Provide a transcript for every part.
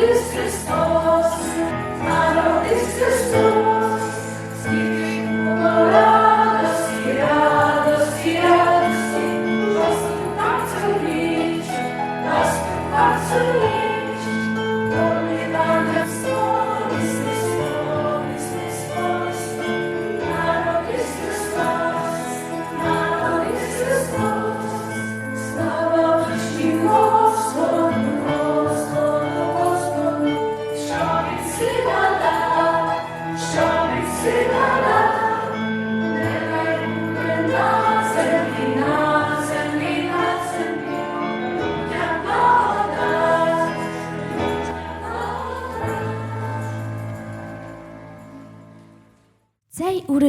Народився Христос,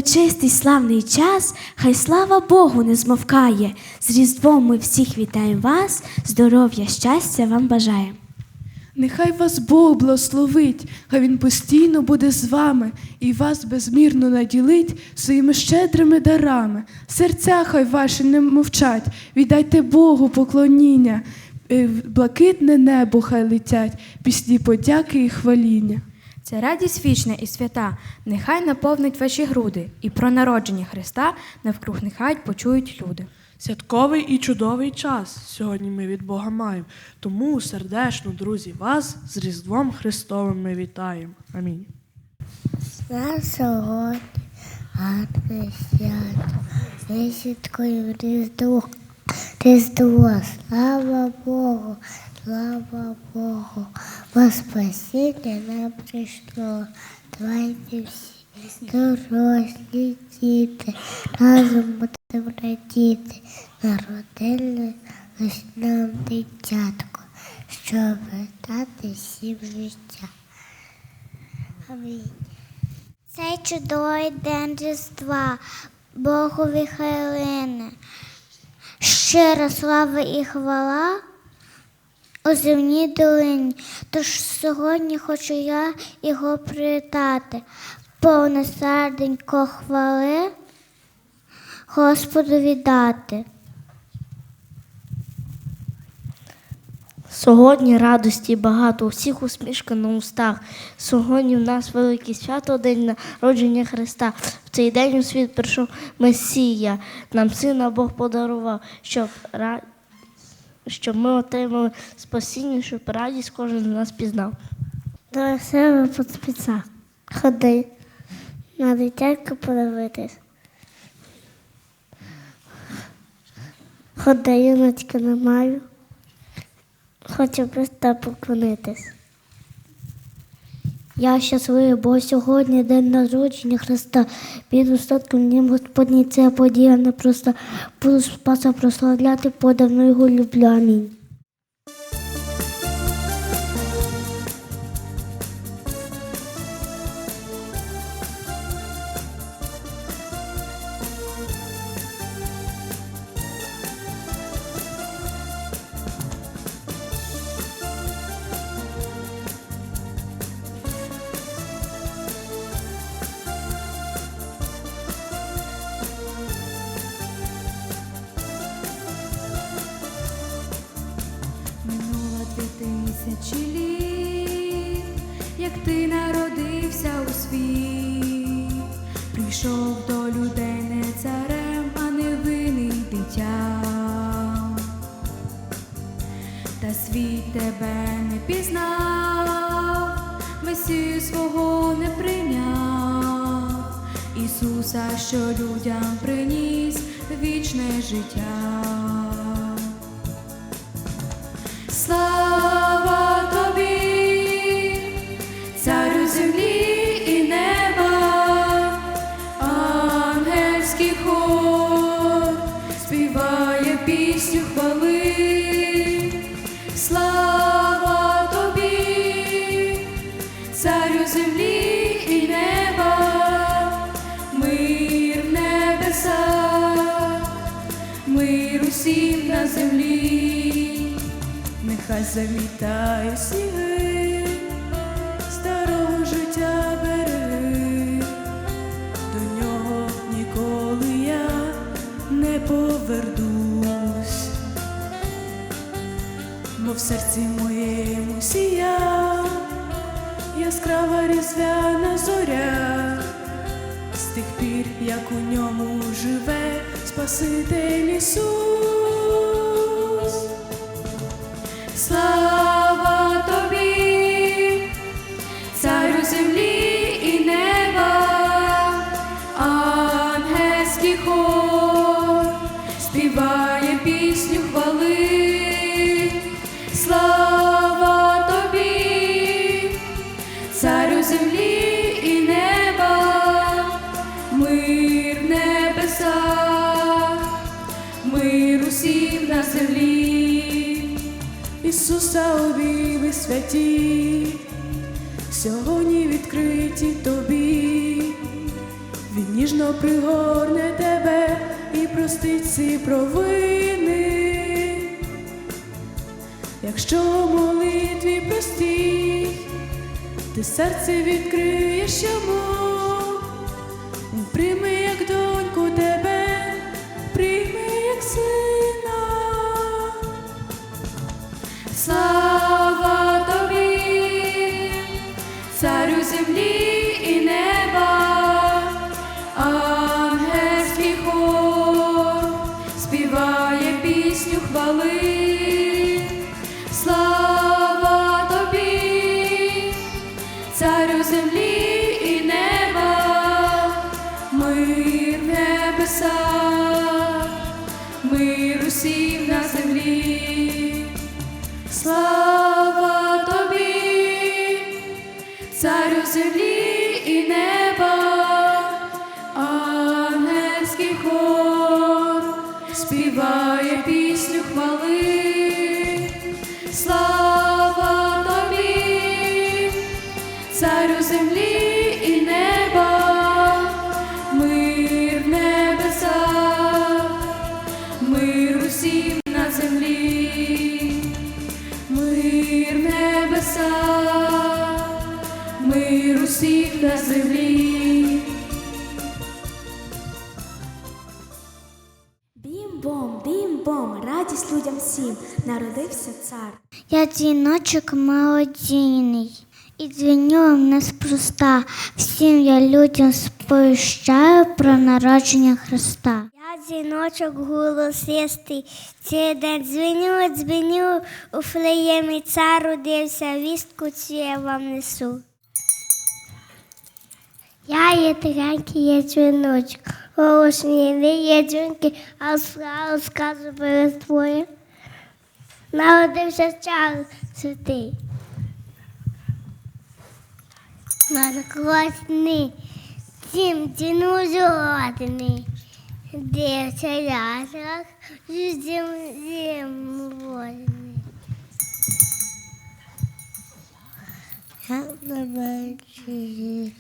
урочистий славний час, хай слава Богу не змовкає. З Різдвом ми всіх вітаємо вас, здоров'я, щастя вам бажаємо. Нехай вас Бог благословить, хай Він постійно буде з вами і вас безмірно наділить своїми щедрими дарами. Серця хай ваші не мовчать, віддайте Богу поклоніння, Е, блакитне небо хай летять, пісні подяки і хваління. Це радість вічна і свята, нехай наповнить ваші груди, і про народження Христа навкруг нехай почують люди. Святковий і чудовий час сьогодні ми від Бога маємо. Тому сердечно, друзі, вас з Різдвом Христовим ми вітаємо. Амінь. На сьогодні гарне свято, висідкою Різдво, Різдво, слава Богу, слава Богу, во спасіння нам прийшло. Давайте всі дорослі діти, разом будемо радіти, народили нам дитятко, щоб дати всім життя. Амінь. Цей чудовий день Різдва, Богові хайлини. Щира слава і хвала у земній долині. Тож сьогодні хочу я його привітати. Повне серденько хвали Господу віддати. Сьогодні радості багато, у всіх усмішка на устах. Сьогодні в нас велике свято, день народження Христа. В цей день у світ прийшов Месія. Нам сина Бог подарував, щоб, ра... щоб ми отримали спасіння, щоб радість кожен з нас пізнав. До себе під спіца. Ходи на дитятку подивитись. Ходи, юночка не маю. Хочу просто поклонитись. Я щасливий, бо сьогодні день народження Христа. Під остатком Днім Господній це подія непроста. Буду спаса прославляти, подавно його люблю. Амінь. Свого не прийняв, Ісуса, що людям приніс вічне життя. Царю землі і неба, мир в небесах, мир усім на землі. Нехай завітає сніги, старого життя береги, до нього ніколи я не повернусь, мов серці сія, яскрава різдвяна зоря, з тих пір, як у ньому живе Спаситель Ісус. Слава царю землі і неба, мир в небесах, мир усім на землі. Ісуса обійми святі, сьогодні відкриті тобі, Він ніжно пригорне тебе і простить всі провини. Якщо молитві простій, ти серце відкриєш йому, царю землі і неба, мир в землі і неба, мир в небесах, мир усім на землі, мир в небесах, мир усім на землі. Бім-бом, бім-бом, радість людям всім, народився цар. Я дзвіночок молодійний, і дзвіню неспроста. Всім я людям сповіщаю про народження Христа. Я дзвіночок голосистий, цей день дзвіню, дзвіню, у флеємі цар родився, вістку цю я вам несу. Я є тихенький є дзвіночок, голосні не є дзвінки, а сказу перед твоє. Народився цар святий. На класний, тім тіну золотний. Дився зім зім. Я бачу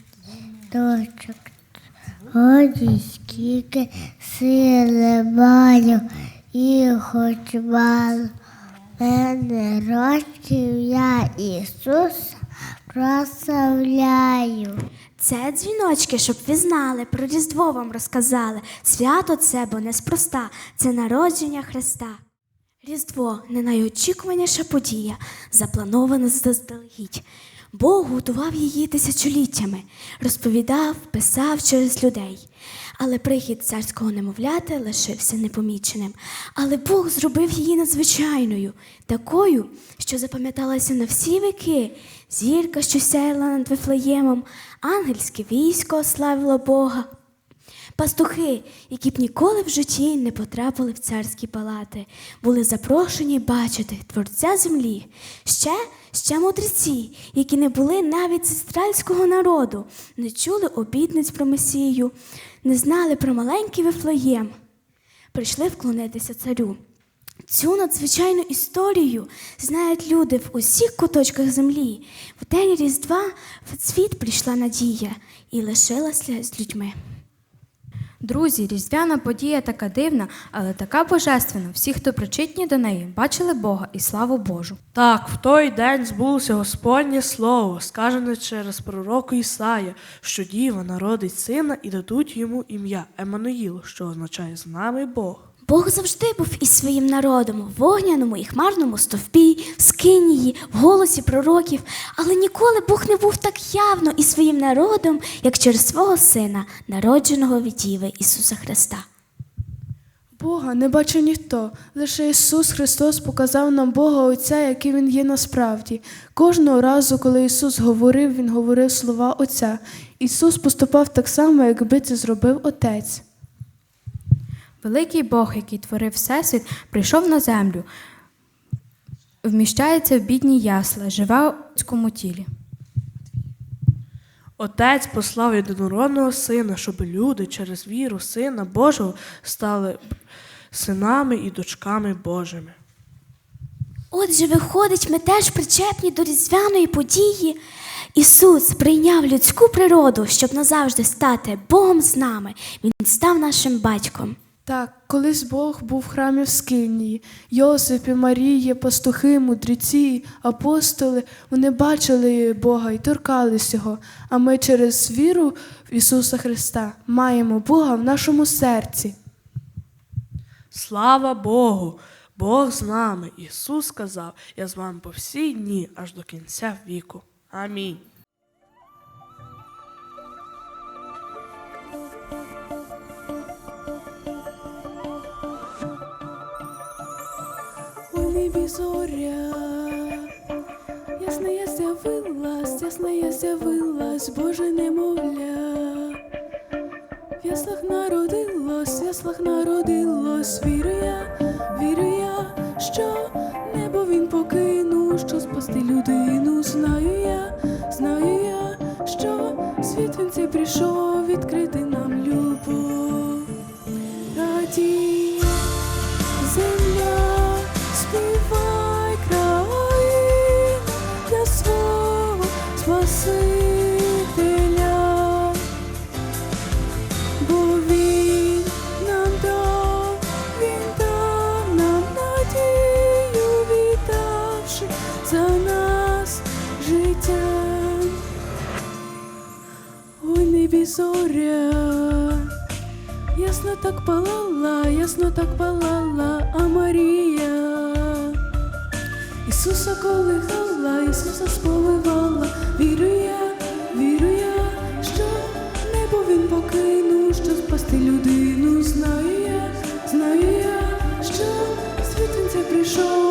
дочок, годі скільки сили маю, і хоч мало. Мене років я Ісуса прославляю. Це дзвіночки, щоб ви знали, про Різдво вам розказали. Свято це, бо неспроста, це народження Христа. Різдво не найочікуваніша подія, запланована заздалегідь. Бог готував її тисячоліттями, розповідав, писав через людей. Але прихід царського немовляти лишився непоміченим. Але Бог зробив її надзвичайною, такою, що запам'яталася на всі віки. Зірка, що сяяла над Вифлеємом, ангельське військо славило Бога. Пастухи, які б ніколи в житті не потрапили в царські палати, були запрошені бачити творця землі. Ще, ще мудреці, які не були навіть з ізраїльського народу, не чули обітниць про Месію, не знали про маленький Вифлеєм. Прийшли вклонитися царю. Цю надзвичайну історію знають люди в усіх куточках землі. В день Різдва в світ прийшла надія і лишилася з людьми. Друзі, різдвяна подія така дивна, але така божественна. Всі, хто причетні до неї, бачили Бога і славу Божу. Так, в той день збулося Господнє слово, скажене через пророку Ісая, що діва народить сина і дадуть йому ім'я Еммануїл, що означає з нами Бог. Бог завжди був із своїм народом в вогняному і хмарному стовпі, в скинії, в голосі пророків, але ніколи Бог не був так явно із своїм народом, як через свого сина, народженого від Діви Ісуса Христа. Бога не бачив ніхто, лише Ісус Христос показав нам Бога Отця, який Він є насправді. Кожного разу, коли Ісус говорив, Він говорив слова Отця. Ісус поступав так само, якби це зробив Отець. Великий Бог, який творив Всесвіт, прийшов на землю, вміщається в бідній ясла, живе у людському тілі. Отець послав єдинородного сина, щоб люди через віру Сина Божого стали синами і дочками Божими. Отже, виходить, ми теж причепні до різдвяної події. Ісус прийняв людську природу, щоб назавжди стати Богом з нами. Він став нашим батьком. Так, колись Бог був в храмі в Скинії. Йосип і Марія, пастухи, мудреці, апостоли, вони бачили Бога і торкались його. А ми через віру в Ісуса Христа маємо Бога в нашому серці. Слава Богу! Бог з нами. Ісус сказав, я з вами по всі дні, аж до кінця віку. Амінь. Зоря, ясна я з'явилась, ясна я з'явилась, Боже немовля. В яслах народилось, в яслах народилось, вірю я, вірю я, що небо він покинув, що спасти людину. Знаю я, знаю я, що світ він цей прийшов відкрити нам любов. Радій, палала, ясно так палала, а Марія Ісуса колихала, Ісуса сповивала, вірю я, вірю я, що небо він покинув, що спасти людину. Знаю я, знаю я, що світ він це прийшов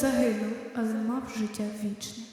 загинув, але мав життя вічне.